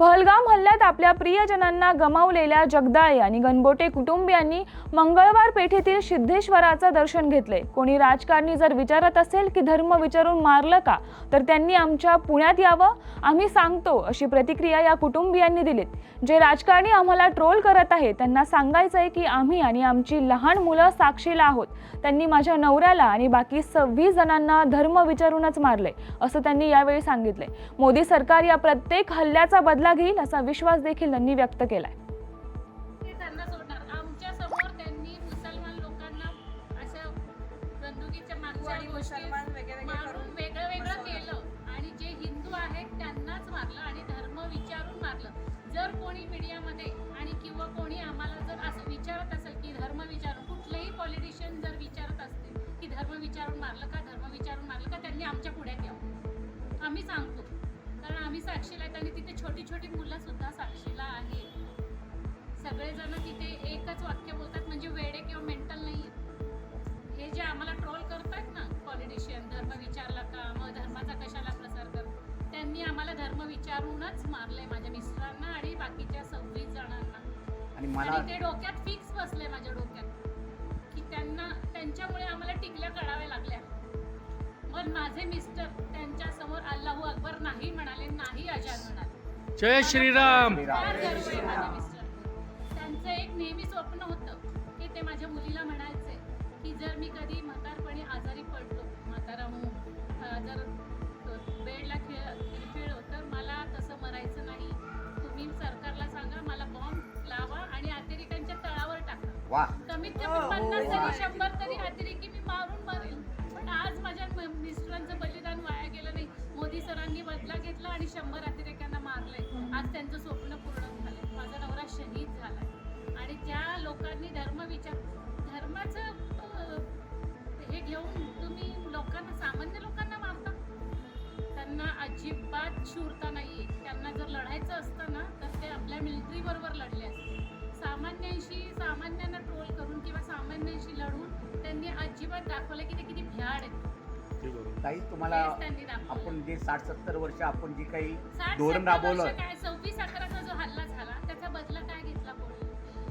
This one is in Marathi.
पहलगाम हल्ल्यात आपल्या प्रियजनांना गमावलेल्या जगदाळे आणि गणबोटे कुटुंबियांनी मंगळवार पेठेतील सिद्धेश्वराचं दर्शन घेतले. कोणी राजकारणी जर विचारत असेल की धर्म विचारून मारलं का तर त्यांनी आमच्या पुण्यात यावं आम्ही सांगतो अशी प्रतिक्रिया या कुटुंबियांनी दिलीत. जे राजकारणी आम्हाला ट्रोल करत आहे त्यांना सांगायचं आहे की आम्ही आणि आमची लहान मुलं साक्षीला आहोत. त्यांनी माझ्या नवऱ्याला आणि बाकी सव्वीस जणांना धर्म विचारूनच मारले असं त्यांनी यावेळी सांगितलंय मोदी सरकार या प्रत्येक हल्ल्याचा बदला घेईल असा विश्वास देखील त्यांनी व्यक्त केलाय. ते त्यांना सोडणार. आमच्यासमोर त्यांनी मुसलमान लोकांना असं बंदुकीच्या मागच्या आणि गोष्टी मुसलमान वेगळे वेगळे मारून करून वेगळं वेगळं बसवलं. केलं. आणि जे हिंदू आहेत त्यांनाच मारलं आणि धर्म विचारून मारलं. जर कोणी मीडियामध्ये आणि किंवा कोणी आम्हाला जर असं विचारत असेल की धर्म विचारून कुठलेही पॉलिटिशियन जर विचारत असतील की धर्म विचारून मारलं का धर्म विचारून मारलं का त्यांनी आमच्या पुढ्यात यावं. आम्ही सांगतो. आम्ही साक्षीला आहेत आणि तिथे छोटी छोटी मुलं सुद्धा साक्षीला आहेत. सगळेजण तिथे एकच वाक्य बोलतात म्हणजे वेडे किंवा मेंटल नाही. हे जे आम्हाला ट्रोल करतात ना पॉलिटिशियन धर्म विचारला का मग धर्माचा कशाला प्रसार कर त्यांनी आम्हाला धर्म विचारूनच मारलंय माझ्या मिस्टरांना आणि बाकीच्या सव्वीस जणांना. आणि मला ते डोक्यात फिक्स बसलंय माझ्या डोक्यात की त्यांना त्यांच्यामुळे आम्हाला टिकल्या काढाव्या लागल्या. पण माझे मिस्टर त्यांच्या जय श्रीराम. मिस्टर त्यांचं एक नेहमी स्वप्न होतं की ते माझ्या मुलीला म्हणायचे की जर मी कधी म्हातारपणी आजारी पडलो म्हातारा अं, जर बेडला खेळ खेळ तर मला तसं मरायचं नाही. तुम्ही सरकारला सांगा मला बॉम्ब लावा आणि अतिरेक्यांच्या तळावर टाका. वा. कमीत हो, कमी हो, पन्नास वा. तरी शंभर तरी अतिरेकी मी मारून मारेल. पण आज माझ्या म- आज त्यांचं स्वप्न पूर्ण झालंय. माझा नवरा शहीद झालाय. आणि ज्या लोकांनी धर्म विचार धर्माचं हे घेऊन तुम्ही लोकांना सामान्य लोकांना मारता. त्यांना अजिबात शूरता नाहीये. त्यांना जर लढायचं असतं ना तर ते आपल्या मिलिटरी बरोबर लढले असते. सामान्यांशी सामान्यांना ट्रोल करून किंवा सामान्यांशी लढून त्यांनी अजिबात दाखवलं की ते किती भ्याड आहेत. ताई तुम्हाला आपण जे साठ सत्तर वर्ष आपण जी काही धोरण राबवलं. सव्वीस अकराचा जो हल्ला झाला त्याचा बदला काय घेतला कोणी?